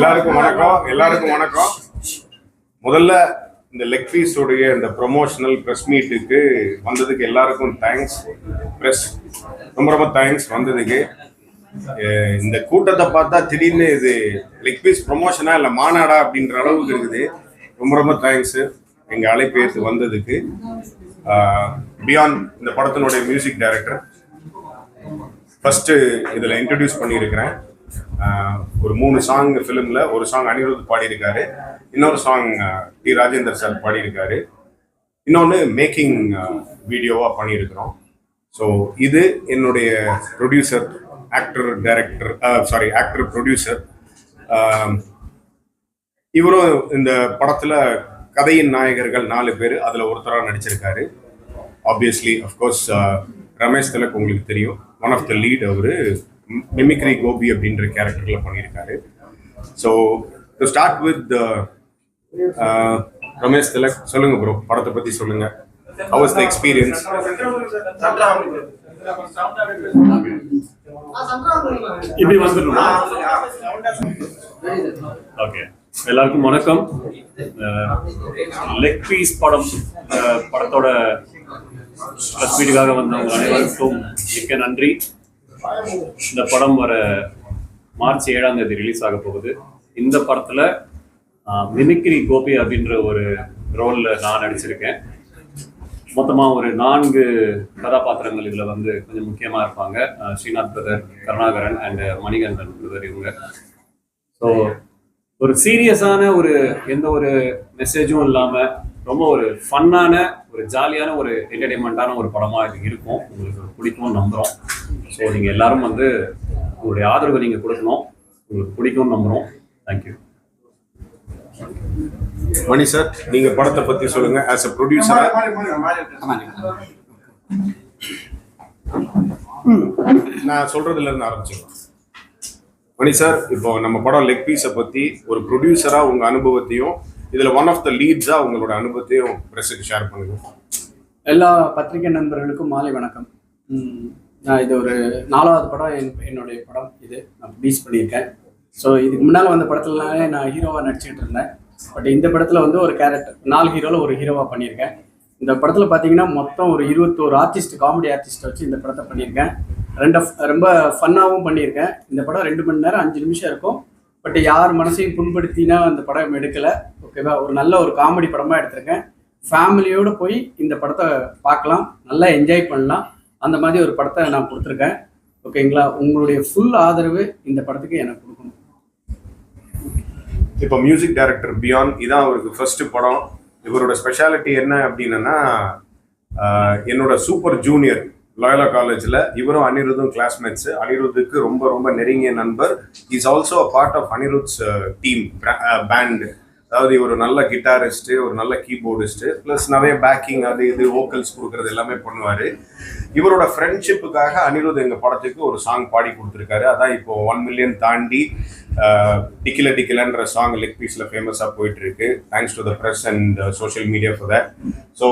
எல்லாருக்கும் வணக்கம் எல்லாருக்கும் வணக்கம். முதல்ல இந்த லெக் பீஸ் உடைய இந்த ப்ரொமோஷனல் ப்ரெஸ் மீட்டுக்கு வந்ததுக்கு எல்லாருக்கும் தேங்க்ஸ் ப்ரெஸ் ரொம்ப ரொம்ப தேங்க்ஸ் வந்ததுக்கு. இந்த கூட்டத்தை பார்த்தா திடீர்னு இது லெக் பீஸ் ப்ரொமோஷனா இல்லை மாநாடா அப்படின்ற அளவுக்கு இருக்குது. ரொம்ப ரொம்ப தேங்க்ஸ் எங்க அழைப்பு ஏற்று வந்ததுக்கு. பியாண்ட் இந்த படத்தினுடைய மியூசிக் டைரக்டர் ஃபர்ஸ்ட் இதுல இன்ட்ரடியூஸ் பண்ணியிருக்கிறேன். ஒரு மூணு சாங் ஃபிலிமில் ஒரு சாங் அனிருத் பாடியிருக்காரு. இன்னொரு சாங் டி ராஜேந்தர் சார் பாடியிருக்காரு. இன்னொன்று மேக்கிங் வீடியோவாக பண்ணியிருக்கிறோம். ஸோ இது என்னுடைய producer actor director sorry actor producer இவரும் இந்த படத்தில் கதையின் நாயகர்கள் நாலு பேர் அதில் ஒருத்தராக நடிச்சிருக்காரு. ஆப்வியஸ்லி அஃப்கோர்ஸ் ரமேஷ் திலக் உங்களுக்கு தெரியும். ஒன் ஆஃப் த லீட் அவர். மிமிக்ரி கோபி அப்படின்ற கேரக்டரில் பண்ணியிருக்காரு. So to start with Ramesh Thilak சொல்லுங்க ப்ரோ படத்தை பற்றி சொல்லுங்க. ஹவ் வாஸ் த எக்ஸ்பீரியன்ஸ் இப்படி வந்துடணுமா? ஓகே எல்லாருக்கும் வணக்கம். லெக் பீஸ் படம் படத்தோட ப்ளஸ் வீடுக்காக வந்தவங்க அனைவருக்கும் மிக்க நன்றி. இந்த படம் வர மார்ச் ஏழாம் தேதி ரிலீஸ் ஆக போகுது. இந்த படத்துல மிமிக்ரி கோபி அப்படின்ற ஒரு ரோல்ல நான் நடிச்சிருக்கேன். மொத்தமா ஒரு நான்கு கதாபாத்திரங்கள் இதுல வந்து கொஞ்சம் முக்கியமா இருப்பாங்க. Srinath brother Karunakaran and Manikandan brother இவங்க. ஸோ ஒரு சீரியஸான ஒரு எந்த ஒரு மெசேஜும் இல்லாம ரொம்ப ஒரு ஃபன்னான ஒரு ஜாலியான ஒரு என்டர்டைன்மெண்ட்டான ஒரு படமா இது இருக்கும். உங்களுக்கு பிடிக்கும்னு நம்புறோம். ஸோ நீங்க எல்லாரும் வந்து உங்களுடைய ஆதரவை நீங்க கொடுக்கணும். உங்களுக்கு பிடிக்கும்னு நம்புறோம். தேங்க்யூ மணி சார் நீங்க படத்தை பத்தி சொல்லுங்க. ஆஸ் அ ப்ரொடியூசரா நான் சொல்றதுல இருந்து ஆரம்பிச்சுக்கலாம் மணி சார் இப்போ நம்ம படம் லெக் பீஸை பத்தி ஒரு ப்ரொடியூசரா உங்க அனுபவத்தையும் இதுல ஒன் ஆஃப் த லீட்ஸா உங்களோட அனுபவத்தையும் பிரஸுக்கு ஷேர் பண்ணுங்க. எல்லா பத்திரிகை நண்பர்களுக்கும் மாலை வணக்கம். நான் இது ஒரு நாலாவது படம் என் என்னுடைய படம் இது. நான் ப்ரீஸ் பண்ணியிருக்கேன். ஸோ இதுக்கு முன்னால் வந்த படத்துலனாலே நான் ஹீரோவாக நடிச்சுட்டு இருந்தேன். பட் இந்த படத்தில் வந்து ஒரு கேரக்டர் நாலு ஹீரோவில் ஒரு ஹீரோவாக பண்ணியிருக்கேன். இந்த படத்தில் பார்த்தீங்கன்னா மொத்தம் ஒரு இருபத்தோரு ஆர்டிஸ்ட் காமெடி ஆர்டிஸ்ட் வச்சு இந்த படத்தை பண்ணியிருக்கேன். ரெண்டு ரொம்ப ஃபன்னாகவும் பண்ணியிருக்கேன். இந்த படம் ரெண்டு மணி நேரம் அஞ்சு நிமிஷம் இருக்கும். பட் யார் மனசையும் புண்படுத்தினா அந்த படம் எடுக்கலை. ஓகேவா ஒரு நல்ல ஒரு காமெடி படமாக எடுத்திருக்கேன். ஃபேமிலியோடு போய் இந்த படத்தை பார்க்கலாம். நல்லா என்ஜாய் பண்ணலாம். அந்த மாதிரி ஒரு படத்தை நான் கொடுத்துருக்கேன். ஓகேங்களா? உங்களுடைய ஃபுல் ஆதரவு இந்த படத்துக்கு எனக்கு கொடுக்கணும். இப்போ மியூசிக் டைரக்டர் பியான் இதான் அவருக்கு ஃபர்ஸ்ட் படம். இவரோட ஸ்பெஷாலிட்டி என்ன அப்படின்னா என்னோட சூப்பர் ஜூனியர் லாயலா காலேஜில் இவரும் அனிருத்தும் கிளாஸ்மேட்ஸ் அனிருத்துக்கு ரொம்ப ரொம்ப நெருங்கிய நண்பர். Is also a part of Anirudh's team band அதாவது ஒரு நல்ல கிட்டாரிஸ்ட்டு ஒரு நல்ல கீபோர்டிஸ்ட்டு ப்ளஸ் நிறைய பேக்கிங் அது இது வோக்கல்ஸ் கொடுக்கறது எல்லாமே பண்ணுவார். இவரோட ஃப்ரெண்ட்ஷிப்புக்காக அனிருத் எங்கள் படத்துக்கு ஒரு சாங் பாடி கொடுத்துருக்காரு. அதான் இப்போ ஒன் மில்லியன் தாண்டி டிக்கில டிக்கிலன்ற சாங் லெக் பீஸில் ஃபேமஸாக போயிட்டுருக்கு. Thanks to the press and social media for that so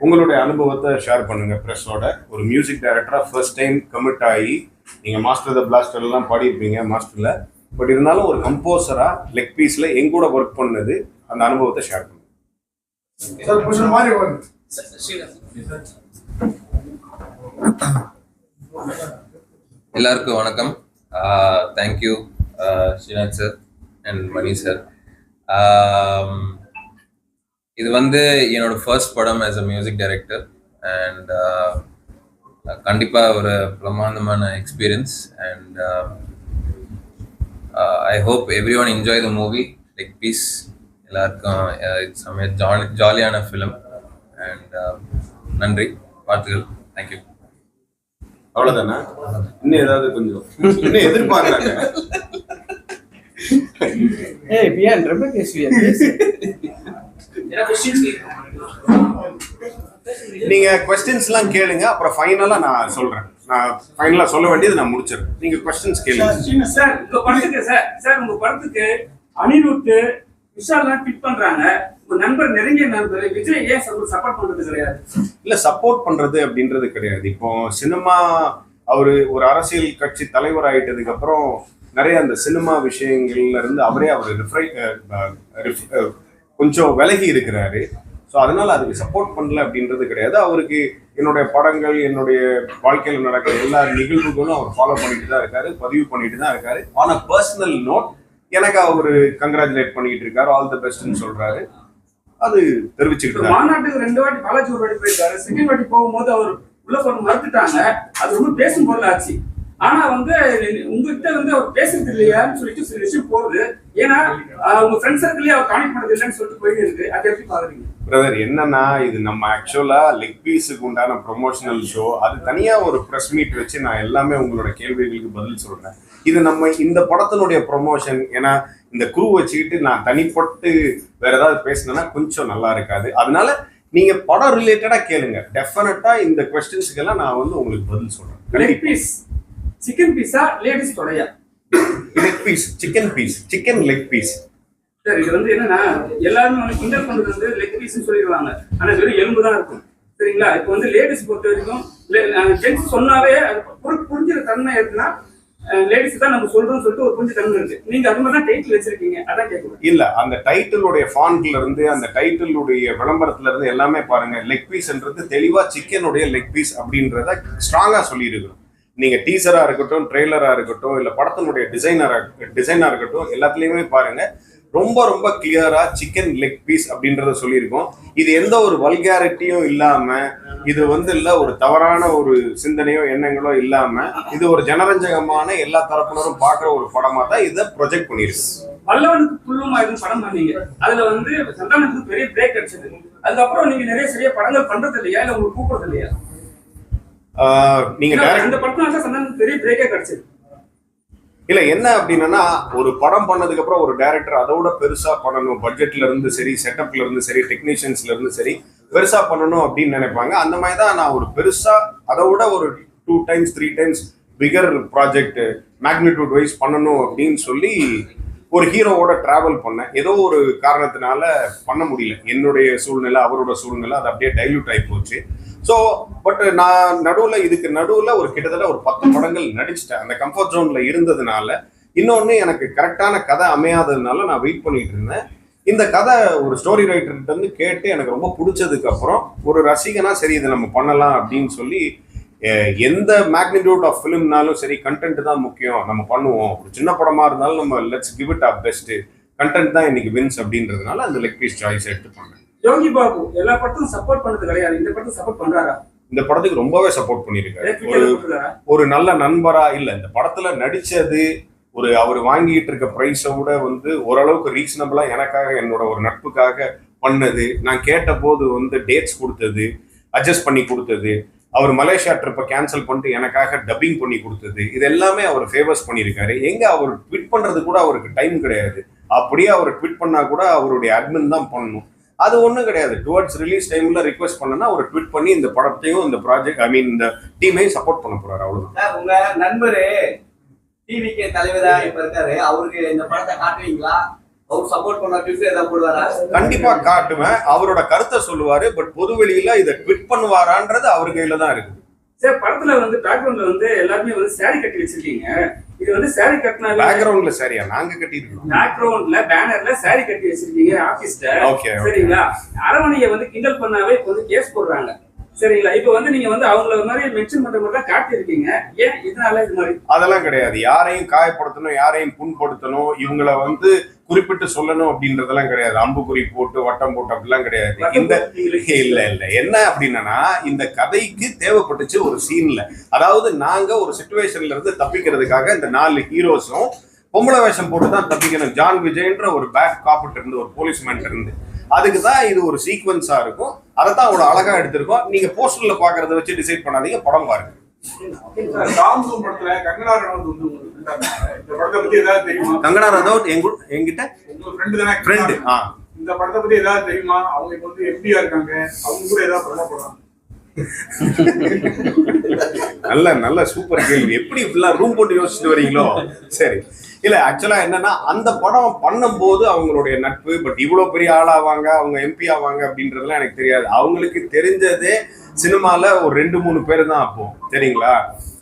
உங்களுடைய அனுபவத்தை ஷேர் பண்ணுங்க ப்ரெஸ்ஸோட ஒரு மியூசிக் டைரக்டராக ஃபர்ஸ்ட் டைம் கமிட் ஆகி நீங்கள் மாஸ்டர் த பிளாஸ்டர்லாம் பாடியிருப்பீங்க மாஸ்டரில் பட் இருந்தாலும் ஒரு கம்போசராக லெக் பீஸில் எங்க கூட ஒர்க் பண்ணது அந்த அனுபவத்தை ஷேர் பண்ணுங்க எல்லாருக்கும் வணக்கம். Thank you Srinath sir and Mani sir இது வந்து என்னோட ஃபர்ஸ்ட் படம் as a music director and கண்டிப்பாக ஒரு பிரமாண்டமான experience and I hope everyone enjoy the movie like piece எல்லாருக்கும் செம்ம ஜாலி ஜாலியான ஃபிலிம் அண்ட் நன்றி. வாழ்த்துக்கள். தேங்க்யூ அவ்வளவுதானே? இன்னும் ஏதாவது கொஞ்சம் இன்னும் எதிர்பார்க்கறாங்க ஏய் பியான் ரொம்ப பேசுவியா? பேசு. நீங்க கொஸ்டின்ஸ் எல்லாம் கேளுங்க. அப்புறம் ஃபைனலா நான் சொல்றேன். நான் ஃபைனலா சொல்ல வேண்டியது நான் முடிச்சிடுறேன். நீங்க கொஸ்டின்ஸ் கேளுங்க. சார் உங்க படத்துக்கு சார் சார் உங்க படத்துக்கு அனிருத் விஷால்லாம் ஃபிட் பண்றாங்க. உங்க நண்பர் நெருங்கிய நண்பர் விஜய் ஏன் சப்போர்ட் பண்றது கிடையாது? இல்ல சப்போர்ட் பண்றது அப்படின்றது கிடையாது. இப்போ சினிமா அவரு ஒரு அரசியல் கட்சி தலைவர் ஆயிட்டதுக்கு அப்புறம் நிறைய அந்த சினிமா விஷயங்கள்ல இருந்து அவரே அவர் ரிஃப்ரை கொஞ்சம் விலகி இருக்கிறாரு. ஸோ அதனால அதுக்கு சப்போர்ட் பண்ணல அப்படின்றது கிடையாது. அவருக்கு என்னுடைய படங்கள் என்னுடைய வாழ்க்கையில் நடக்கிற எல்லா நிகழ்வுகளும் அவர் ஃபாலோ பண்ணிட்டு தான் இருக்காரு பதிவு பண்ணிட்டு தான் இருக்காரு. ஆன் அ பர்சனல் நோட் எனக்கு அவரு கங்க்ராச்சுலேட் பண்ணிட்டு இருக்காரு. ஆல் தி பெஸ்ட்னு சொல்றாரு. அது தெரிவிச்சுக்கிட்டு மாநாட்டுக்கு ரெண்டு வாட்டி பாலாஜி ஒரு வாட்டி போயிருக்காரு. செகண்ட் வாட்டி போகும்போது அவர் உள்ள போன மறுத்துட்டாங்க. அது ரொம்ப பேசும் பொருள் ஆச்சு ஆனா வந்து உங்ககிட்ட வந்து அவர் பேசுறது இல்லையான்னு சொல்லிட்டு சில விஷயம் போகுது. ஏன்னா உங்க ஃப்ரெண்ட் சர்க்கிளே அவர் கான்டெக்ட் பண்ணது இல்லைன்னு சொல்லிட்டு போயிட்டு இருக்கு. அதை எப்படி பாக்குறீங்க? பிரதர் என்னன்னா இது நம்ம ஆக்சுவலா லெக் பீஸுக்கு உண்டான ப்ரொமோஷனல் ஷோ அது தனியா ஒரு ப்ரெஸ் மீட் வச்சு நான் எல்லாமே உங்களோட கேள்விகளுக்கு பதில் சொல்றேன். இது நம்ம இந்த படத்தினுடைய ப்ரொமோஷன் ஏன்னா இந்த குரூ வச்சுக்கிட்டு நான் தனிப்பட்டு வேற ஏதாவது பேசினேன்னா கொஞ்சம் நல்லா இருக்காது. அதனால நீங்க படம் ரிலேட்டடா கேளுங்க. டெஃபினட்டா இந்த கொஸ்டின்ஸுக்கு எல்லாம் நான் வந்து உங்களுக்கு பதில் சொல்றேன். சிக்கன் பீஸா ladies தொடையா leg piece chicken piece chicken leg piece சரி இது வந்து என்னன்னா எல்லாருமே வந்து கிண்டல் பண்றது வந்து லெக் பீஸ்னு சொல்லிடுவாங்க. ஆனா வெறும் எலும்பு தான் இருக்கும். சரிங்களா? இப்போ வந்து லேடிஸ் பொறுத்த வரைக்கும் ஜென்ஸ் சொன்னாவே புரிஞ்சுற தன்மை இருக்குன்னா லேடிஸ் தான் நம்ம சொல்றோம்னு சொல்லிட்டு ஒரு புரிஞ்ச தன்மை இருக்கு. நீங்க அது மாதிரி தான் டைட்டில் வச்சிருக்கீங்க. அதான் கேட்கணும் இல்ல அந்த டைட்டிலுடைய ஃபாண்ட்ல இருந்து அந்த டைட்டிலுடைய விளம்பரத்துல இருந்து எல்லாமே பாருங்க. லெக் பீஸ்ன்றது தெளிவா சிக்கனுடைய லெக் பீஸ் அப்படின்றத ஸ்ட்ராங்கா சொல்லியிருக்கணும் நீங்க டீசரா இருக்கட்டும் ட்ரெய்லரா இருக்கட்டும் இல்ல படத்தினுடைய டிசைனரா டிசைனா இருக்கட்டும் எல்லாத்துலயுமே பாருங்க. ரொம்ப ரொம்ப கிளியரா சிக்கன் லெக் பீஸ் அப்படின்றத சொல்லியிருக்கோம். இது எந்த ஒரு வல்கேரிட்டியும் இல்லாம இது வந்து இல்ல ஒரு தவறான ஒரு சிந்தனையோ எண்ணங்களோ இல்லாம இது ஒரு ஜனரஞ்சகமான எல்லா தரப்பினரும் பாக்குற ஒரு படமா தான் இதை ப்ரொஜெக்ட் பண்ணிருக்கு பல்லவனுக்கு புல்லும் ஆயுதம் படம் பண்ணீங்க? அதுல வந்து சந்தானத்துக்கு பெரிய பிரேக் கிடைச்சது அதுக்கப்புறம் நீங்க நிறைய சரியா படங்கள் பண்றது இல்லையா? இல்ல உங்களுக்கு கூப்பிடுறது இல்லையா? நீங்க இந்த சந்தானத்துக்கு பெரிய பிரேக்கே கிடைச்சது. இல்ல என்ன அப்படின்னா ஒரு படம் பண்ணதுக்கு அப்புறம் ஒரு டைரக்டர் அதோட பெருசா பண்ணணும். பட்ஜெட்ல இருந்து சரி செட்டப்ல இருந்து சரி டெக்னீஷியன்ஸ்ல இருந்து சரி பெருசா பண்ணணும் அப்படின்னு நினைப்பாங்க. அந்த மாதிரி தான் நான் ஒரு பெருசா அதோட ஒரு two times three times figure project magnitude wise பண்ணணும் அப்படின்னு சொல்லி ஒரு ஹீரோவோட டிராவல் பண்ணேன். ஏதோ ஒரு காரணத்தினால பண்ண முடியல. என்னுடைய சூழ்நிலை அவரோட சூழ்நிலை அது அப்படியே டைல்யூட் ஆகி போச்சு. ஸோ பட் நான் நடுவில் இதுக்கு நடுவில் ஒரு கிட்டத்தட்ட ஒரு பத்து படங்கள் நடிச்சிட்டேன். அந்த கம்ஃபர்ட் ஜோனில் இருந்ததுனால இன்னொன்று எனக்கு கரெக்டான கதை அமையாததுனால நான் வெயிட் பண்ணிட்டு இருந்தேன். இந்த கதை ஒரு ஸ்டோரி ரைட்டர்கிட்ட இருந்து கேட்டு எனக்கு ரொம்ப பிடிச்சதுக்கு அப்புறம் ஒரு ரசிகனா சரி இதை நம்ம பண்ணலாம் அப்படின்னு சொல்லி எந்த மேக்னிடியூட் ஆஃப் ஃபிலிம்னாலும் சரி கண்டென்ட் தான் முக்கியம். நம்ம பண்ணுவோம். ஒரு சின்ன படமா இருந்தாலும் நம்ம let's give it up best content தான் இன்னைக்கு வின்ஸ் அப்படின்றதுனால அந்த லெக் பீஸ் சாய்ஸ் எடுத்து பண்ணேன். யோகி பாபு எல்லா படத்துக்கும் சப்போர்ட் பண்ணது கிடையாது. இந்த படத்துக்கு சப்போர்ட் பண்றாரா? இந்த படத்துக்கு ரொம்பவே சப்போர்ட் போட்டுருக்காரா ஒரு நல்ல நண்பரா இல்ல. இந்த படத்துல நடிச்சது ஒரு அவர் வாங்கிட்டு இருக்க ப்ரைஸை விட வந்து ஓரளவுக்கு ரீசனபிளா எனக்காக என்னோட ஒரு நட்புக்காக பண்ணது. நான் கேட்ட போது வந்து டேட்ஸ் கொடுத்தது அட்ஜஸ்ட் பண்ணி கொடுத்தது. அவர் மலேசியா ட்ரிப்பை கேன்சல் பண்ணிட்டு எனக்காக டப்பிங் பண்ணி கொடுத்தது. இது எல்லாமே அவர் ஃபேவர்ஸ் பண்ணியிருக்காரு. எங்க அவர் ட்விட் பண்றது கூட அவருக்கு டைம் கிடையாது. அப்படியே அவர் ட்விட் பண்ணா கூட அவருடைய அட்மின் தான் பண்ணணும். அது ஒன்றும் கிடையாது. டுவர்ட்ஸ் ரிலீஸ் டைம்ல ரிக்வெஸ்ட் பண்ணனா அவர் ட்விட் பண்ணி இந்த படத்தையும் இந்த ப்ராஜெக்ட் ஐ மீன் இந்த டீமையும் சப்போர்ட் பண்ண போறாரு. அவ்வளவுதான். சார், உங்க நண்பரு டிவிக்கு தலைவரா இப்ப இருக்காரு. அவருக்கு இந்த படத்தை காட்டுவீங்களா? அவர் சப்போர்ட் பண்ண ட்விட் ஏதாவது போடுவாரா? கண்டிப்பா காட்டுவேன். அவரோட கருத்தை சொல்லுவாரு. பட் பொது வெளியில இதை ட்விட் பண்ணுவாரான்றது அவர் கையில தான் இருக்கு சார் படத்துல வந்து பேக்ரவுண்ட்ல வந்து எல்லாருமே வந்து saree கட்டி வச்சிருக்கீங்க. இது வந்து saree கட்டினால பேக்ரவுண்ட்ல சரியா நாங்க கட்டிருக்கோம் பேக்ரவுண்ட்ல பேனர்ல saree கட்டி வச்சிருக்கீங்க ஆபீஸ்ல ஓகே சரிங்களா? அரவணைய வந்து கிண்டல் பண்ணாவே இப்போ வந்து கேஸ் போடுறாங்க. சரிங்களா? இப்போ வந்து நீங்க வந்து அவங்கள மாதிரி மென்ஷன் பண்ற மாதிரி தான் காட்டியிருக்கீங்க. ஏன் இதனால இது மாதிரி? அதெல்லாம் கிடையாது. யாரையும் காயப்படுத்தணும் யாரையும் புண்படுத்தணும் இவங்கள வந்து குறிப்பிட்டு சொல்லணும் அப்படின்றதெல்லாம் கிடையாது. அம்புக்குறி போட்டு வட்டம் போட்டு அப்படிலாம் கிடையாது. இந்த இல்ல இல்ல என்ன அப்படின்னா இந்த கதைக்கு தேவைப்பட்டுச்சு ஒரு சீன்ல அதாவது நாங்க ஒரு சுச்சுவேஷன்ல இருந்து தப்பிக்கிறதுக்காக இந்த நாலு ஹீரோஸும் பொம்பளை வேஷம் போட்டு தான் தப்பிக்கணும். ஜான் விஜய்ன்ற ஒரு பேக் காப்பிட்டு இருந்து ஒரு போலீஸ்மேன் இருந்து. அதுக்கு தான் இது ஒரு சீக்வன்ஸா இருக்கும். அதை தான் அவ்வளவு அழகா எடுத்திருக்கோம். நீங்க போஸ்டர்ல பாக்குறத வச்சு டிசைட் பண்ணாதீங்க. படம் பாருங்க. கங்கனா ரனௌத் வந்து இந்த படத்தை தெரியுமா கங்கனா எங்க எங்கிட்ட ஃப்ரெண்டு தானே ஃப்ரெண்டு ஆ. இந்த படத்தை பத்தி ஏதாவது தெரியுமா அவங்க இப்ப வந்து எப்படியா இருக்காங்க அவங்க கூட ஏதாவது படம் போடுறாங்க நல்ல நல்ல சூப்பர் கேள்வி. எப்படி இப்படிலாம் ரூம் போட்டு யோசிச்சுட்டு வரீங்களோ? சரி. இல்ல ஆக்சுவலா என்னன்னா அந்த படம் பண்ணும்போது அவங்களுடைய நட்பு பட் இவ்வளவு பெரிய ஆளாவாங்க அவங்க எம்பி ஆவாங்க அப்படின்றதுலாம் எனக்கு தெரியாது. அவங்களுக்கு தெரிஞ்சதே சினிமால ஒரு ரெண்டு மூணு பேர் தான் அப்போ சரிங்களா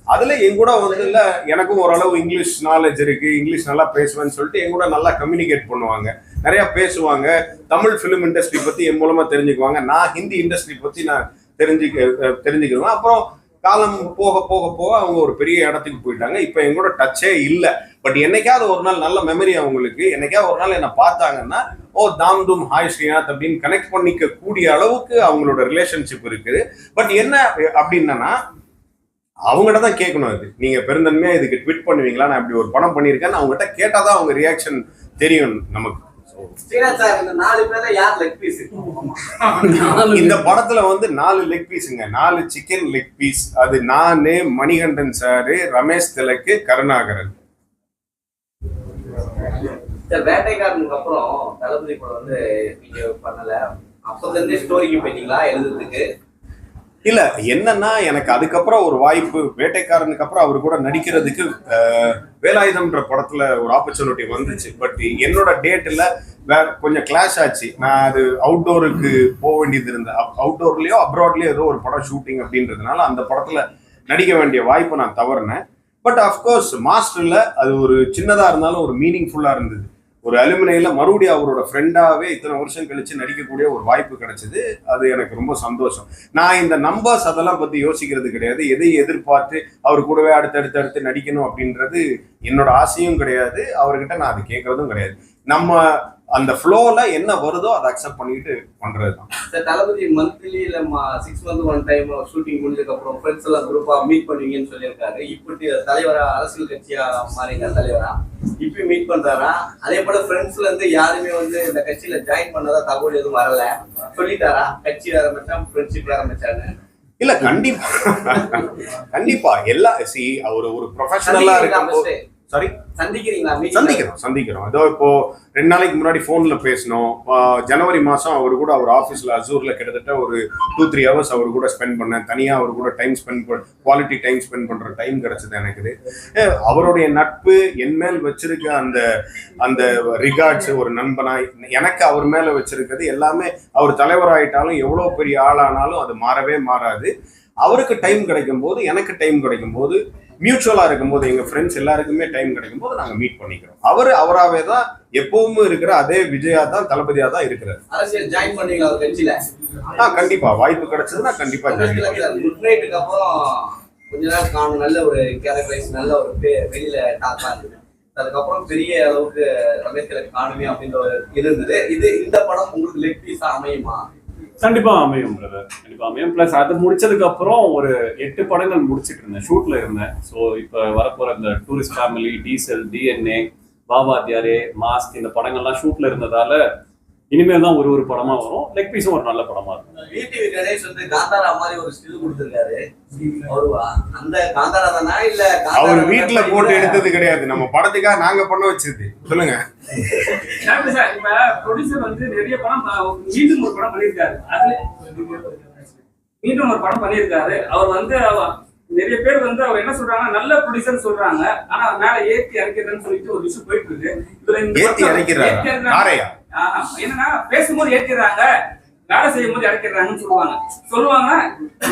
அதுல என் கூட வந்து இல்ல எனக்கும் ஓரளவு இங்கிலீஷ் நாலேஜ் இருக்கு. இங்கிலீஷ் நல்லா பேசுவேன்னு சொல்லிட்டு என் கூட நல்லா கம்யூனிகேட் பண்ணுவாங்க. நிறைய பேசுவாங்க. தமிழ் ஃபிலிம் இண்டஸ்ட்ரி பத்தி என் மூலமா தெரிஞ்சுக்குவாங்க. நான் ஹிந்தி இண்டஸ்ட்ரி பத்தி நான் தெரிஞ்சுக்க தெரிஞ்சுக்கிடுவேன் அப்புறம் காலம் போக போக போக அவங்க ஒரு பெரிய இடத்துக்கு போயிட்டாங்க. இப்போ எங்கூட டச்சே இல்லை. பட் என்னைக்காவது ஒரு நாள் நல்ல மெமரி அவங்களுக்கு என்னைக்காவது ஒரு நாள் என்னை பார்த்தாங்கன்னா ஓ தாம் தும் ஹாய் ஸ்ரீநாத் அப்படின்னு கனெக்ட் பண்ணிக்க கூடிய அளவுக்கு அவங்களோட ரிலேஷன்ஷிப் இருக்குது. பட் என்ன அப்படின்னா அவங்ககிட்ட தான் கேட்கணும் அது. நீங்கள் பெருந்தன்மையாக இதுக்கு ட்விட் பண்ணுவீங்களா? நான் இப்படி ஒரு படம் பண்ணியிருக்கேன்னு அவங்ககிட்ட கேட்டாதான் அவங்க ரியாக்ஷன் தெரியும் நமக்கு. இந்த நாலு பேர்ல யார் லெக் பீஸ் இந்த படத்துல வந்து நாலு லெக் பீஸுங்க நாலு சிக்கன் லெக் பீஸ் அது நானு மணிகண்டன் சாரு ரமேஷ் திலக்கு கருணாகரன். வேட்டைக்காரனுக்கு அப்புறம் தளபதி படம் வந்து நீங்க பண்ணல. அப்பத்துல இருந்தே ஸ்டோரிக்கு போயிட்டீங்களா? எழுதுறதுக்கு? இல்ல என்னன்னா எனக்கு அதுக்கப்புறம் ஒரு வாய்ப்பு வேட்டைக்காரனுக்கு அப்புறம் அவர் கூட நடிக்கிறதுக்கு வேலாயுதம்ன்ற படத்துல ஒரு ஆப்பர்ச்சுனிட்டி வந்துச்சு. பட் என்னோட டேட்ல வேற கொஞ்சம் கிளாஷ் ஆச்சு. நான் அது அவுட்டோருக்கு போக வேண்டியது இருந்தேன் அவுட்டோர்லயோ அப்ராட்லயோ ஏதோ ஒரு படம் ஷூட்டிங் அப்படின்றதுனால அந்த படத்துல நடிக்க வேண்டிய வாய்ப்பை நான் தவறினேன். பட் அஃப்கோர்ஸ் மாஸ்டர்ல அது ஒரு சின்னதா இருந்தாலும் ஒரு மீனிங்ஃபுல்லா இருந்தது. ஒரு அலுமினையில் மறுபடியும் அவரோட ஃப்ரெண்டாகவே இத்தனை வருஷம் கழித்து நடிக்கக்கூடிய ஒரு வாய்ப்பு கிடைச்சது. அது எனக்கு ரொம்ப சந்தோஷம். நான் இந்த நம்பர்ஸ் அதெல்லாம் பற்றி யோசிக்கிறது கிடையாது. எதை எதிர்பார்த்து அவர் கூடவே அடுத்தடுத்து அடுத்து நடிக்கணும் அப்படின்றது என்னோட ஆசையும் கிடையாது. அவர்கிட்ட நான் அது கேட்குறதும் கிடையாது. நம்ம அந்த ஃப்ளோல என்ன வருதோ அதை அக்செப்ட் பண்ணிட்டு பண்றது தான் சார் தளபதி மந்த்லி இல்ல six month one time shooting முடிஞ்சதுக்கு அப்புறம் ஃப்ரெண்ட்ஸ் எல்லாம் குரூப்பா மீட் பண்ணுவீங்கன்னு சொல்லியிருக்காரு. இப்படி தலைவரா அரசியல் கட்சியா மாறிங்க தலைவரா? இப்ப மீட் பண்றாரா? அதே போல ஃப்ரெண்ட்ஸ்ல இருந்து யாருமே வந்து இந்த கட்சியில ஜாயின் பண்ணதா தகவல் எதுவும் வரல. சொல்லிட்டாரா? கட்சி ஆரம்பிச்சா ஃப்ரெண்ட்ஷிப் ஆரம்பிச்சான்னு? இல்ல கண்டிப்பா. கண்டிப்பா. எல்லா சி அவர் ஒரு ப்ரொஃபஷனலா இருக்கும்போது சாரி சந்திக்கிறீங்களா? சந்திக்கிறோம் சந்திக்கிறோம். ஏதோ இப்போ ரெண்டு நாளைக்கு முன்னாடி ஃபோன்ல பேசினோம். ஜனவரி மாசம் அவர் கூட அவர் ஆஃபீஸ்ல அசூர்ல கிட்டத்தட்ட ஒரு டூ த்ரீ ஹவர்ஸ் அவர் கூட ஸ்பெண்ட் பண்ணேன். தனியா அவர் கூட time spend quality time spend பண்ற டைம் கிடைச்சது எனக்கு. அவருடைய நட்பு என் மேல் வச்சிருக்க அந்த அந்த ரிகார்ட்ஸ் ஒரு நண்பனா எனக்கு அவர் மேல வச்சிருக்கிறது எல்லாமே அவர் தலைவராயிட்டாலும் எவ்வளவு பெரிய ஆளானாலும் அது மாறவே மாறாது. அவருக்கு டைம் கிடைக்கும் போது எனக்கு டைம் கிடைக்கும் போது மியூச்சுவலா இருக்கும்போது எங்க ஃப்ரெண்ட்ஸ் எல்லாருக்குமே டைம் கிடைக்கும் போது நாங்க மீட் பண்ணிக்கிறோம். அவர் அவராவே தான் எப்பவுமே இருக்கிற அதே விஜயா தான் தளபதியா தான் இருக்கிறார். அரசியல் ஜாயின் பண்ணீங்களா ஒரு கட்சியில? ஆ கண்டிப்பா. வாய்ப்பு கிடைச்சதுன்னா கண்டிப்பா join பண்ணுவேன். குட் நைட்டுக்கு அப்புறம் கொஞ்ச நாள் காணும். நல்ல ஒரு கேரக்டரைஸ் நல்ல ஒரு வெளியில டாக்கா இருந்தது அதுக்கப்புறம் பெரிய அளவுக்கு ரமேஷ்களை காணுமே அப்படின்ற ஒரு இருந்தது. இது இந்த படம் உங்களுக்கு லெக் பீஸா அமையுமா? கண்டிப்பா அமையும் பிரதர் கண்டிப்பா அமையும். பிளஸ் அது முடிச்சதுக்கு அப்புறம் ஒரு எட்டு படங்கள் முடிச்சிட்டு இருந்தேன். ஷூட்ல இருந்தேன். ஸோ இப்போ வரப்போற இந்த டூரிஸ்ட் ஃபேமிலி டீசல் டிஎன்ஏ பாபாத்தியாரே மாஸ்க் இந்த படங்கள்லாம் ஷூட்ல இருந்ததால இனிமேல் தான் ஒரு ஒரு படமா வரும். லெக் பீஸும் ஒரு நல்ல படமா இருக்கும். டிடிவி கணேஷ் வந்து காந்தாரா மாதிரி ஒரு ஸ்டில் கொடுத்திருக்காரு. அவரு அந்த காந்தாரா தானா இல்ல அவர் வீட்டுல? போட்டு எடுத்தது கிடையாது. நம்ம படத்துக்காக நாங்க பண்ண வச்சது. சொல்லுங்க. இப்ப ப்ரொடியூசர் வந்து நிறைய படம் மீண்டும் ஒரு படம் பண்ணியிருக்காரு. அதுல மீண்டும் ஒரு படம் பண்ணியிருக்காரு. அவர் வந்து அவ- நிறைய பேர் வந்து அவர் என்ன சொல்றாங்க? நல்ல ப்ரொடியூசர் சொல்றாங்க. ஆனா மேல ஏத்தி இறக்கிறதுன்னு சொல்லிட்டு ஒரு விஷயம் போயிட்டு இருக்கு. இதுல ஏத்தி இறக்கிறாரா? என்னன்னா பேசும்போது ஏத்திடுறாங்க வேலை செய்யும் போது இறக்கிறாங்கன்னு சொல்லுவாங்க. சொல்லுவாங்க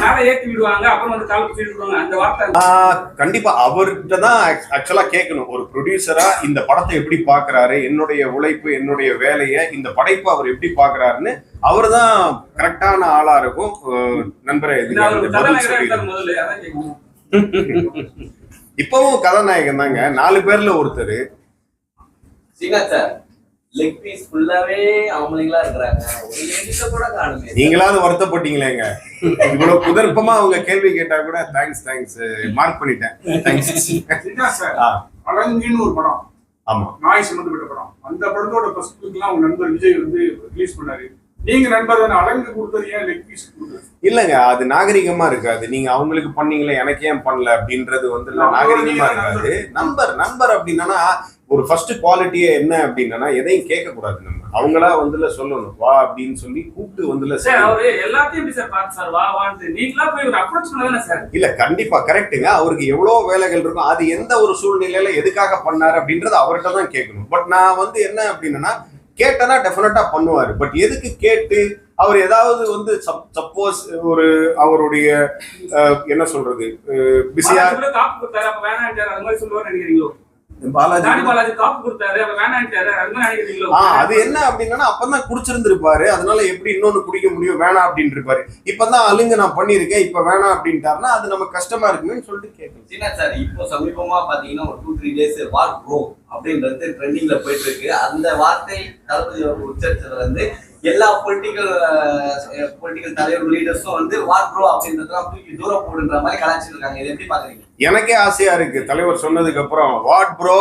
மேல ஏத்தி விடுவாங்க அப்புறம் வந்து கால் பிடிச்சி விடுவாங்க அந்த வார்த்தை கண்டிப்பா அவர்கிட்ட தான் ஆக்சுவலா கேட்கணும். ஒரு ப்ரொடியூசரா இந்த படத்தை எப்படி பாக்குறாரு என்னுடைய உழைப்பு என்னுடைய வேலையை இந்த படைப்பு அவர் எப்படி பாக்குறாருன்னு அவர் தான் கரெக்டான ஆளா இருக்கும். நண்பரே இப்பவும் கதாநாயகன் தாங்க. நாலு பேர்ல ஒருத்தர். ஸ்ரீநாத் சார். லெக் பீஸ் ஃபுல்லாவே ஆம்பளைங்களா இருக்கிறாங்க. ஒரு லேடிஸ கூட காணுமே. நீங்களாவது வருத்தப்பட்டீங்களேங்க இவ்வளவு குதர்ப்பமா அவங்க கேள்வி கேட்டா கூட தேங்க்ஸ் தேங்க்ஸ் மார்க் பண்ணிட்டேன். Thanks sir? ஆ. அலங்கின்னு ஒரு படம். ஆமா. நாய் சம்பந்தப்பட்ட படம். அந்த படத்தோட ஃபர்ஸ்ட் லுக்லாம் உங்க நண்பர் விஜய் வந்து ரிலீஸ் பண்ணாரு. நீங்க நண்பர் தானே அலங்கு கொடுத்தது ஏன் லெக் பீஸ் இல்லங்க அது நாகரிகமா இருக்காது. நீங்க அவங்களுக்கு பண்ணீங்களே எனக்கு ஏன் பண்ணல அப்படின்றது வந்து நாகரிகமா இருக்காது. நம்பர் நம்பர் அப்படின்னா ஒரு ஃபர்ஸ்ட் குவாலிட்டியே என்ன அப்படின்னா எதையும் கேட்க கூடாது நம்ம. அவங்களா வந்துல சொல்லணும் வா அப்படின்னு சொல்லி கூப்பிட்டு வந்துல சார். அவரு எல்லாத்தையும் சார் பார்த்து சார் வா வான்னு நீங்களா போய் ஒரு அப்ரோச் பண்ணதானே சார்? இல்ல கண்டிப்பா கரெக்ட்டுங்க அவருக்கு எவ்வளவு வேலைகள் இருக்கும் அது எந்த ஒரு சூழ்நிலையில எதுக்காக பண்ணாரு அப்படின்றது அவர்கிட்ட தான் கேட்கணும். பட் நான் வந்து என்ன அப்படின்னா கேட்டனா டெஃபினட்டா பண்ணுவாரு. பட் எதுக்கு கேட்டு அவர் ஏதாவது வந்து சப்போஸ் ஒரு அவருடைய என்ன சொல்றது பிஸியா பாலாஜி காப்பு கொடுத்தாரு அது என்ன அப்படின்னா அப்பதான் குடிச்சிருந்திருப்பாரு. அதனால எப்படி இன்னொன்னு குடிக்க முடியும்? வேணாம் அப்படின்னு இருப்பாரு இப்பதான் அலுங்க நான் பண்ணிருக்கேன் இப்ப வேணாம் அப்படின்ட்டாருன்னா அது நமக்கு கஷ்டமா இருக்குமேன்னு சொல்லிட்டு கேட்கணும் சீனா சார் இப்போ சமீபமா பாத்தீங்கன்னா ஒரு two three days war bro அப்படின்றது ட்ரெண்டிங்ல போயிட்டு இருக்கு. அந்த வார்த்தை தளபதி உச்சரிச்சதுல இருந்து எல்லா பொலிட்டிக்கல் பொலிட்டிக்கல் தலைவர் லீடர்ஸும் வந்து வார் ப்ரோ அப்படின்றதெல்லாம் தூக்கி தூரம் போடுன்ற மாதிரி கலாச்சிட்டு இருக்காங்க இதை எப்படி பாக்குறீங்க? எனக்கே ஆசையா இருக்கு. தலைவர் சொன்னதுக்கு அப்புறம் வாட் ப்ரோ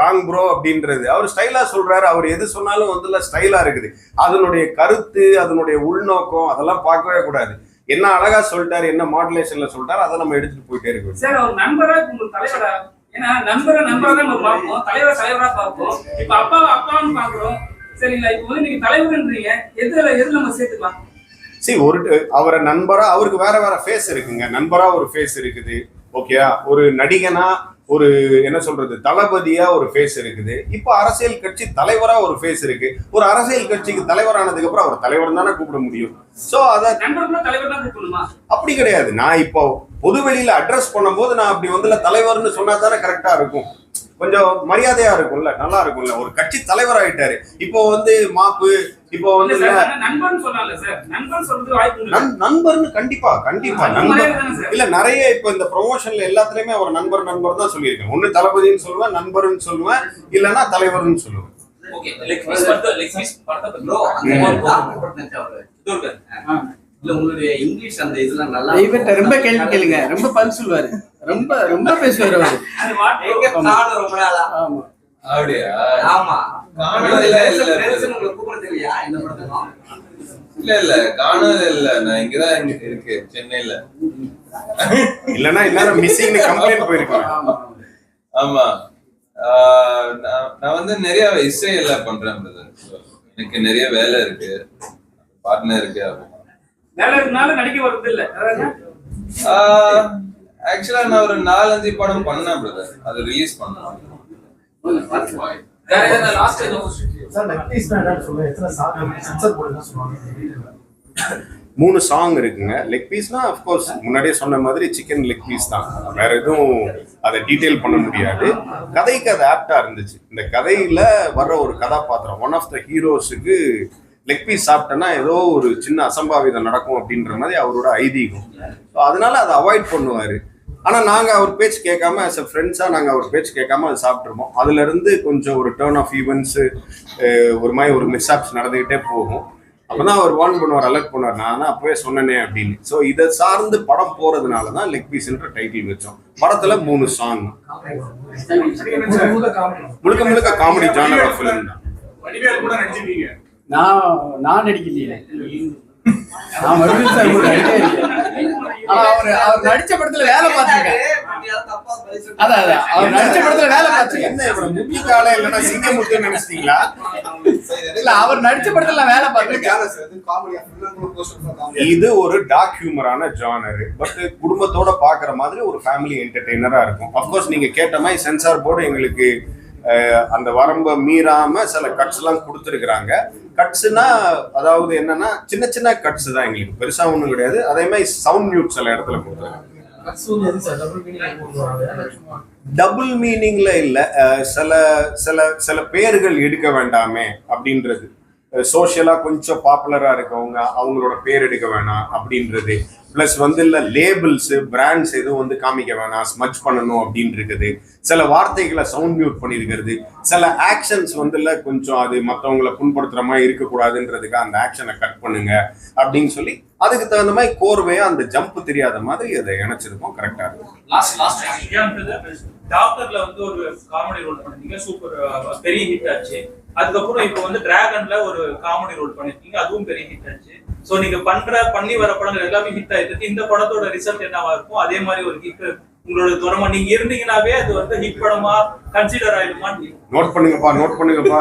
ராங் ப்ரோ அப்படின்றது. அவர் ஸ்டைலா சொல்றாரு. அவர் எது சொன்னாலும் வந்து ஸ்டைலா இருக்குது. அதனுடைய கருத்து அதனுடைய உள்நோக்கம் அதெல்லாம் பார்க்கவே கூடாது. என்ன அழகா சொல்லிட்டாரு என்ன மாடுலேஷன்ல சொல்லிட்டாரு அதை நம்ம எடுத்துட்டு போயிட்டே இருக்கோம் சார் அவர் நண்பரா உங்களுக்கு தலைவரா? ஏன்னா நண்பரை நண்பரா நம்ம பார்ப்போம். தலைவரை தலைவரா பார்ப்போம். இப்ப அப்பாவை அப்பான்னு பாக்குறோம் சரிங்களா இப்ப வந்து நீங்க தலைவர்ன்றீங்க. எதுல எது நம்ம சேர்த்துக்கலாம்? சரி ஒரு அவரை நண்பரா அவருக்கு வேற வேற ஃபேஸ் இருக்குங்க. நண்பரா ஒரு ஃபேஸ் இருக்குது. ஓகேயா ஒரு நடிகனா ஒரு என்ன சொல்றது தளபதியா ஒரு ஃபேஸ் இருக்குது. இப்போ அரசியல் கட்சி தலைவரா ஒரு ஃபேஸ் இருக்கு. ஒரு அரசியல் கட்சிக்கு தலைவரானதுக்கு அப்புறம் அவர் தலைவர் தானே கூப்பிட முடியும். சோ அத அப்படி கிடையாது. நான் இப்போ பொதுவெளியில அட்ரஸ் பண்ணும்போது நான் அப்படி வந்து தலைவர்னு சொன்னா தானே கரெக்டா இருக்கும். கொஞ்சம் மரியாதையா இருக்கும்ல நல்லா இருக்கும்ல. ஒரு கட்சி தலைவர் ஆயிட்டாரு. இப்போ வந்து மாப்பு இப்போ வந்து நண்பர்னு கண்டிப்பா கண்டிப்பா. நண்பர் இல்ல நிறைய இப்ப இந்த ப்ரொமோஷன்ல எல்லாத்துலயுமே அவர் நண்பர் நண்பர் தான் சொல்லியிருக்கேன். ஒண்ணு தளபதின்னு சொல்லுவேன் நண்பர்னு சொல்லுவேன் இல்லைன்னா தலைவர்னு சொல்லுவேன். இல்ல உங்களுடைய இங்கிலீஷ் அந்த இதெல்லாம் நல்லா ரொம்ப கேள்வி கேளுங்க. ரொம்ப பதில் சொல்லுவாரு. ரொம்ப ரொம்ப பேசுவாரு ஆமா. அப்படியா? ஆமா. இல்ல இல்ல படத்துக்கும் இல்ல. இல்ல காணல இல்ல. நான் இங்கதான் இங்க இருக்கு சென்னையில. இல்லைன்னா எல்லாரும் மிஸ்ஸிங்னு கம்ப்ளைண்ட் போயிருக்கேன் ஆமா. ஆமா. ஆஹ் நான் வந்து நிறைய இசை எல்லாம் பண்றேன். எனக்கு நிறைய வேலை இருக்கு. பார்ட்னர் இருக்கு. வேலை இருக்கனால நடிக்க வர்றது இல்ல? ஆக்சுவலா நான் ஒரு நாலஞ்சு படம் பண்ணேன் பிரதர் அது ரிலீஸ் சொல்லுவாங்க. மூணு சாங் இருக்குங்க. லெக் பீஸ்னா அஃப்கோர்ஸ் முன்னாடியே சொன்ன மாதிரி சிக்கன் லெக் பீஸ் தான். வேற எதுவும் அதை டீட்டெயில் பண்ண முடியாது. கதைக்கு அது ஆப்டா இருந்துச்சு. இந்த கதையில வர்ற ஒரு கதாபாத்திரம் ஒன் ஆஃப் த ஹீரோஸுக்கு லெக் பீஸ் சாப்பிட்டேன்னா ஏதோ ஒரு சின்ன அசம்பாவிதம் நடக்கும் அப்படின்ற மாதிரி அவரோட ஐதீகம். ஸோ அதனால அதை அவாய்ட் பண்ணுவாரு. ஆனா நாங்க அவர் பேச்சு கேட்காம as a ஃப்ரெண்ட்ஸா நாங்க அவர் பேச்சு கேட்காம அதை சாப்பிட்ருப்போம் அதுல இருந்து கொஞ்சம் ஒரு டேர்ன் ஆஃப் ஈவெண்ட்ஸ் ஒரு மாதிரி ஒரு மிஸ்ஆப்ஸ் நடந்துகிட்டே போகும். அப்பதான் அவர் வார்ன் பண்ணுவார் அலர்ட் பண்ணுவார். நான் தான் அப்பவே சொன்னனே அப்படின்னு. ஸோ இதை சார்ந்து படம் போறதுனால தான் லெக் பீஸ்ன்ற டைட்டில் வச்சோம். படத்துல மூணு சாங் முழுக்க முழுக்க காமெடி ஜானர் ஃபிலிம் தான். நான் நான் நடிக்கலையே. நான் மறுபடியும் சார் கூட நடிக்கவே இல்லை. ஆனா அவர் அவர் நடிச்ச படத்துல வேலை அதான் அதான். அவர் நடிச்ச படத்துல வேலை பார்த்திருக்கேன் என்ன இவரை முக்கியக்கால இல்லைன்னா சிங்கமுத்து நினைச்சிட்டீங்களா? இல்ல அவர் நடிச்ச படத்துல வேலை பார்த்திருக்கேன். இது ஒரு டார்க் ஹியூமரான ஜானர் பட் குடும்பத்தோட பாக்குற மாதிரி ஒரு ஃபேமிலி என்டர்டெய்னரா இருக்கும். அஃப்கோர்ஸ் நீங்க கேட்ட மாதிரி சென்சார் போர்டு எங்களுக்கு அந்த வரம்பை மீறாம சில கட்ஸ் எல்லாம் கொடுத்துருக்குறாங்க. கட்ஸ்னா அதாவது என்னன்னா சின்ன சின்ன கட்ஸ் தான் எங்களுக்கு. பெருசா ஒண்ணும் கிடையாது. அதே மாதிரி சவுண்ட் மியூட் சில இடத்துல கொடுத்துருக்காங்க. டபுள் மீனிங்ல இல்ல. சில சில சில பேர்கள் எடுக்க வேண்டாமே அப்படின்றது. சோஷியலா கொஞ்சம் பாப்புலரா இருக்கவங்க அவங்களோட பேர் எடுக்க வேணாம் அப்படின்றது. ப்ளஸ் வந்து இல்லை லேபிள்ஸ் பிராண்ட்ஸ் எதுவும் வந்து காமிக்க வேணாம். ஸ்மச் பண்ணணும் அப்படின்னு இருக்குது. சில வார்த்தைகளை சவுண்ட் மியூட் பண்ணியிருக்கிறது சில ஆக்ஷன்ஸ் வந்து இல்லை கொஞ்சம் அது மற்றவங்களை புண்படுத்துற மாதிரி இருக்கக்கூடாதுன்றதுக்கு அந்த ஆக்ஷனை கட் பண்ணுங்க அப்படின்னு சொல்லி அதுக்கு தகுந்த மாதிரி கோர்வையாக அந்த ஜம்ப் தெரியாத மாதிரி அதை இணைச்சிருக்கோம். கரெக்டாக இருக்கும் லாஸ்ட் லாஸ்ட் டாக்டர்ல வந்து ஒரு காமெடி ரோல் பண்ணிருக்கீங்க சூப்பர் பெரிய ஹிட் ஆச்சு. அதுக்கப்புறம் இப்போ வந்து டிராகன்ல ஒரு காமெடி ரோல் பண்ணிருக்கீங்க. அதுவும் பெரிய ஹிட் ஆச்சு. சோ நீங்க பண்ற பண்ணி வர படங்கள் எல்லாமே ஹிட் ஆயிருக்கு இந்த படத்தோட ரிசல்ட் என்னவா இருக்கும்? அதே மாதிரி ஒரு ஹிட் உங்களோட திறமை நீங்க இருந்தீங்கன்னாவே அது வந்து ஹிட் படமா கன்சிடர் ஆயிடுமான்னு நோட் பண்ணுங்கப்பா நோட் பண்ணுங்கப்பா.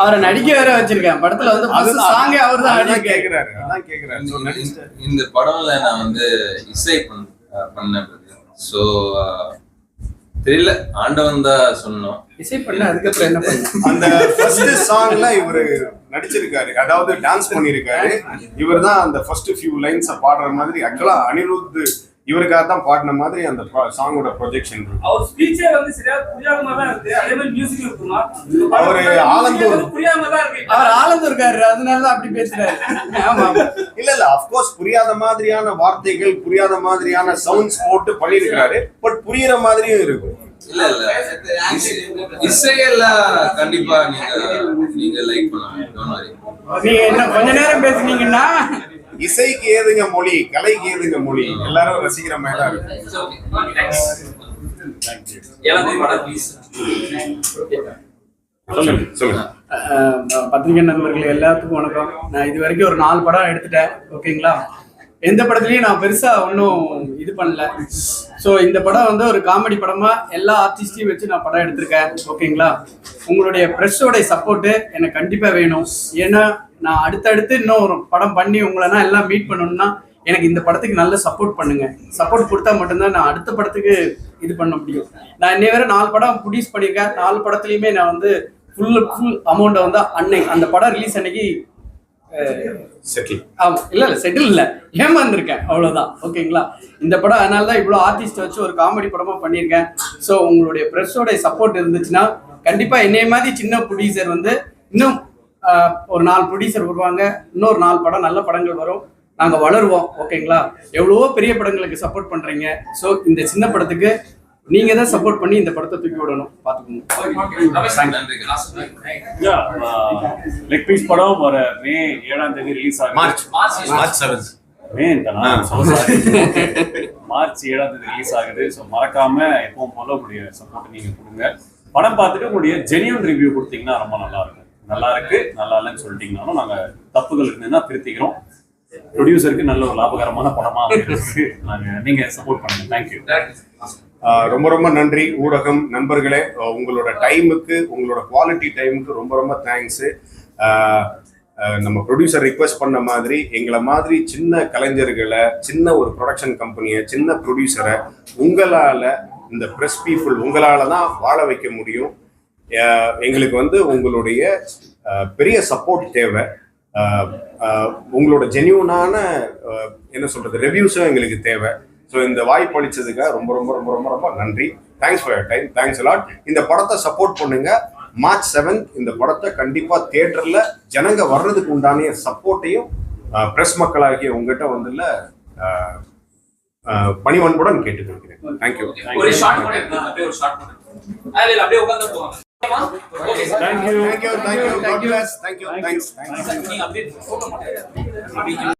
அவரை நடிக்க வேற வச்சிருக்கேன். படத்துல வந்து ஃபர்ஸ்ட் சாங்கே அவர் தான் அதான் நடிக்க கேக்குறாரு அதான் கேக்குறாரு. இந்த படம்ல நான் வந்து இசை பண்ணேன் ஸோ தெரியல. ஆண்டவன் தான் சொன்னோம். இசை பண்ண அதுக்கப்புறம் என்ன பண்ண? அந்த ஃபர்ஸ்ட் சாங்ல இவரு நடிச்சிருக்காரு. அதாவது டான்ஸ் பண்ணிருக்காரு. இவர் தான் அந்த ஃபர்ஸ்ட் ஃபியூ லைன்ஸ பாடுற மாதிரி. ஆக்சுவலா அனிருத் இவருக்காக தான் பாடின மாதிரி அந்த சாங்கோட ப்ரொஜெக்ஷன் அவர் ஸ்பீச்சே வந்து சரியா புரியாம தான் இருக்கு. அதே மாதிரி மியூசிக் இருக்குமா? அவரு ஆலந்தூர். புரியாம தான் இருக்கு. அவர் ஆனந்த் இருக்காரு அதனால தான் அப்படி பேசுறாரு. ஆமா. இல்ல இல்ல. அப்கோர்ஸ் புரியாத மாதிரியான வார்த்தைகள் புரியாத மாதிரியான சவுண்ட்ஸ் போட்டு பண்ணிருக்காரு. பட் புரியுற மாதிரியும் இருக்கும் இல்ல இல்ல. இசை- இசையெல்லாம் கண்டிப்பா நீங்க நீங்க லைக். நீங்க என்ன கொஞ்ச நேரம் பேசுனீங்கன்னா? இசைக்கு ஏதுங்க மொழி கலைக்கு ஏதுங்க மொழி? எல்லாரும் ரசிக்கிற மாதிரி தான் அஹ், பத்திரிகை நண்பர்கள் எல்லாத்துக்கும் வணக்கம். நான் இது வரைக்கும் ஒரு நாலு படம் எடுத்துட்டேன். ஓகேங்களா? எந்த படத்துலயும் நான் பெருசா ஒன்றும் இது பண்ணல. ஸோ இந்த படம் வந்து ஒரு காமெடி படமா எல்லா ஆர்டிஸ்டையும் வச்சு நான் படம் எடுத்திருக்கேன். ஓகேங்களா உங்களுடைய ப்ரெஸ்ஸோடைய சப்போர்ட்டு எனக்கு கண்டிப்பா வேணும். ஏன்னா நான் அடுத்தடுத்து இன்னும் ஒரு படம் பண்ணி உங்களைனா எல்லாம் மீட் பண்ணணும்னா எனக்கு இந்த படத்துக்கு நல்ல சப்போர்ட் பண்ணுங்க. சப்போர்ட் கொடுத்தா மட்டும்தான் நான் அடுத்த படத்துக்கு இது பண்ண முடியும். நான் இன்னை வரை நாலு படம் ப்ரொடியூஸ் பண்ணியிருக்கேன். நாலு படத்துலையுமே நான் வந்து ஃபுல் ஃபுல் அமௌண்ட்டை வந்து அன்னை அந்த படம் ரிலீஸ் அன்னைக்கு ஆமா இல்ல இல்ல செட்டில் இல்ல. ஏமாந்துருக்கேன் அவ்வளவுதான். ஓகேங்களா? இந்த படம் அதனால தான் இவ்வளோ ஆர்டிஸ்ட் வச்சு ஒரு காமெடி படமா பண்ணியிருக்கேன். ஸோ உங்களுடைய ப்ரெஸ்ஸோட சப்போர்ட் இருந்துச்சுன்னா கண்டிப்பா என்னைய மாதிரி சின்ன ப்ரொடியூசர் வந்து இன்னும் ஒரு நாலு ப்ரொடியூசர் வருவாங்க. இன்னொரு நாலு படம் நல்ல படங்கள் வரும். நாங்கள் வளருவோம் ஓகேங்களா? எவ்வளவோ பெரிய படங்களுக்கு சப்போர்ட் பண்ணுறீங்க ஸோ இந்த சின்ன படத்துக்கு நீங்க தான் சப்போர்ட் பண்ணி இந்த படத்தை தூக்கி விடணும். பாத்துக்கோங்க நன்றி லெக் பீஸ் படம் வர மே ஏழாம் தேதி ரிலீஸ் ஆகுது. மார்ச் மார்ச் செவன்த் மே. மார்ச் ஏழாம் தேதி ரிலீஸ் ஆகுது. ஸோ மறக்காம எப்பவும் போல உங்களுடைய சப்போர்ட் நீங்க கொடுங்க. படம் பார்த்துட்டு உங்களுடைய ஜெனியூன் ரிவ்யூ கொடுத்தீங்கன்னா ரொம்ப நல்லா இருக்கும். நல்லா இருக்கு நல்லா இல்லைன்னு சொல்லிட்டீங்கனாலும் நாங்க தப்புகள் இருந்ததுன்னா திருத்திக்கிறோம். ப்ரொடியூசருக்கு நல்ல ஒரு லாபகரமான படமா இருக்கு நாங்க நீங்க சப்போர்ட் பண்ணுங்க. தேங்க்யூ ரொம்ப ரொம்ப நன்றி ஊடகம் நண்பர்களே. உங்களோட டைமுக்கு உங்களோட குவாலிட்டி டைமுக்கு ரொம்ப ரொம்ப தேங்க்ஸு நம்ம ப்ரொடியூசர் ரிக்வெஸ்ட் பண்ண மாதிரி எங்களை மாதிரி சின்ன கலைஞர்களை சின்ன ஒரு ப்ரொடக்ஷன் கம்பெனியை சின்ன ப்ரொடியூசரை உங்களால் இந்த ப்ரெஸ் பீப்புள் உங்களால் தான் வாழ வைக்க முடியும். எங்களுக்கு வந்து உங்களுடைய பெரிய சப்போர்ட் தேவை. உங்களோட ஜென்யூனான என்ன சொல்கிறது ரிவ்யூஸும் எங்களுக்கு தேவை. ஸோ இந்த வாய்ப்பு அளிச்சதுக்காக ரொம்ப ரொம்ப ரொம்ப ரொம்ப ரொம்ப நன்றி. Thanks for time thanks lot இந்த படத்தை சப்போர்ட் பண்ணுங்க. மார்ச் செவன்த் இந்த படத்தை கண்டிப்பா தியேட்டர்ல ஜனங்க வர்றதுக்கு உண்டான சப்போர்ட்டையும் பிரஸ் மக்களாகிய உங்ககிட்ட வந்துல பணிவன்புடன் கேட்டுக்கொள்கிறேன். தேங்க்யூ ஒரு ஷார்ட் பண்ணி அப்படியே ஒரு ஷார்ட் பண்ணி அதுல அப்படியே உட்கார்ந்து போவாங்க. Okay sir thank you thank you thank you thank you thank you